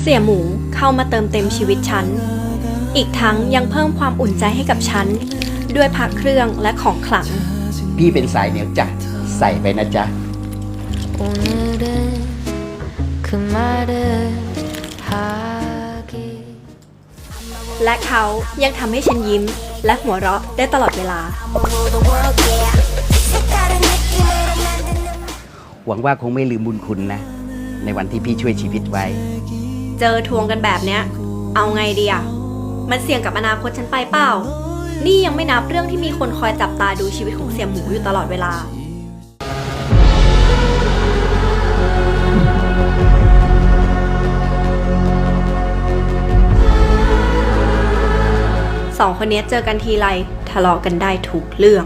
เสี่ยหมูเข้ามาเติมเต็มชีวิตฉัน อีกทั้งยังเพิ่มความอุ่นใจให้กับฉัน ด้วยพักเครื่องและของขลัง พี่เป็นสายเหนียวจ้ะใส่ไปนะจ๊ะ 오늘은 그 말을 하기 และเขายังทำให้ฉันยิ้ม และหัวเราะได้ตลอดเวลา หวังว่าคงไม่ลืมบุญคุณนะ ในวันที่พี่ช่วยชีวิตไว้ เจอทวงกันแบบเนี้ย เอาไงดีอะมันเสี่ยงกับอนาคตฉันไปเปล่า นี่ยังไม่นับเรื่องที่มีคนคอยจับตาดูชีวิตของเสี่ยหมูอยู่ตลอดเวลา สองคนนี้เจอกันทีไรทะเลาะกันได้ทุกเรื่อง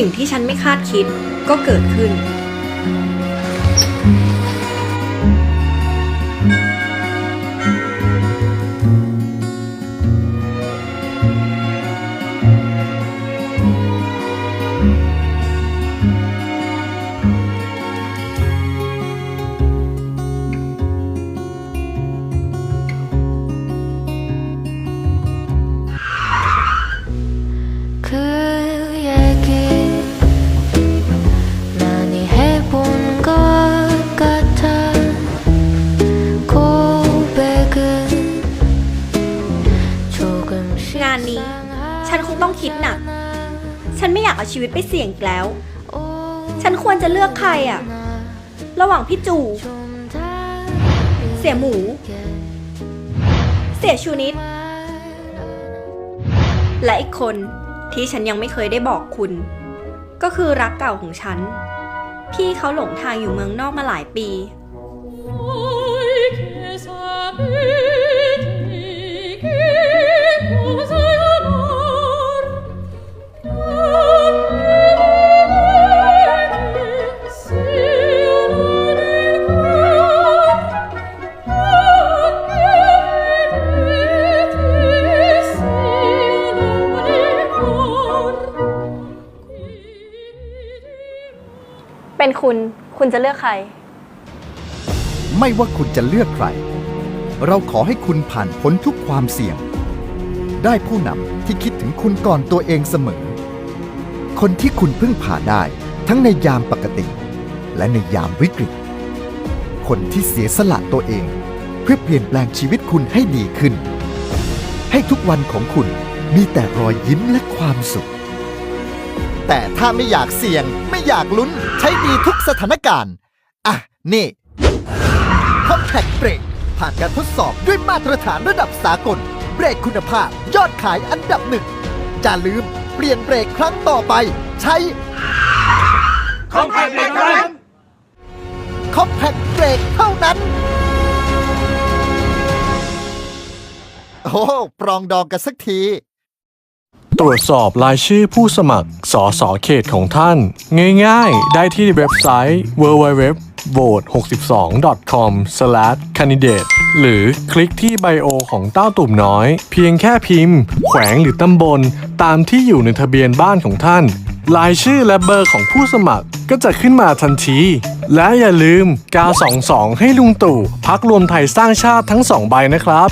สิ่งที่ฉันไม่คาดคิดก็เกิดขึ้นานนี้ ฉันคงต้องคิดหนัก ฉันไม่อยากเอาชีวิตไปเสี่ยงอีกแล้ว ฉันควรจะเลือกใครอะระหว่างพี่จู เสียหมู เสียชูนิด และอีกคนที่ฉันยังไม่เคยได้บอกคุณ ก็คือรักเก่าของฉัน พี่เขาหลงทางอยู่เมืองนอกมาหลายปี Voi che เป็นคุณ คุณจะเลือกใคร ไม่ว่าคุณจะเลือกใคร เราขอให้คุณผ่านพ้นทุกความเสี่ยง ได้ผู้นำที่คิดถึงคุณก่อนตัวเองเสมอ คนที่คุณพึ่งผ่าได้ทั้งในยามปกติ และในยามวิกฤต คนที่เสียสละตัวเอง เพื่อเปลี่ยนแปลงชีวิตคุณให้ดีขึ้น ให้ทุกวันของคุณมีแต่รอยยิ้มและความสุข แต่ถ้าไม่อยากเสี่ยง ไม่อยากลุ้น ใช้ดีทุกสถานการณ์ อะ นี่ Compact Brake ผ่านการทดสอบด้วยมาตรฐานระดับสากล เบรกคุณภาพยอดขายอันดับหนึ่งอย่าลืมเปลี่ยนเบรกครั้งต่อไป ใช้ Compact Brake ครับ Compact Brake เท่านั้น โอ้โหปรองดองกันสักที ตรวจสอบรายชื่อผู้สมัคร สสเขตของท่าน ง่ายๆ ได้ที่เว็บไซต์ www vote 6 2 com candidate หรือคลิกที่ไบโอของเต้าตุ่มน้อย เพียงแค่พิมพ์ แขวงหรือตำบล ตามที่อยู่ในทะเบียนบ้านของท่าน รายชื่อและเบอร์ของผู้สมัครก็จะขึ้นมาทันที และอย่าลืมกา22 ให้ลุงตู่พักรวมไทยสร้างชาติทั้งสองใบนะครับ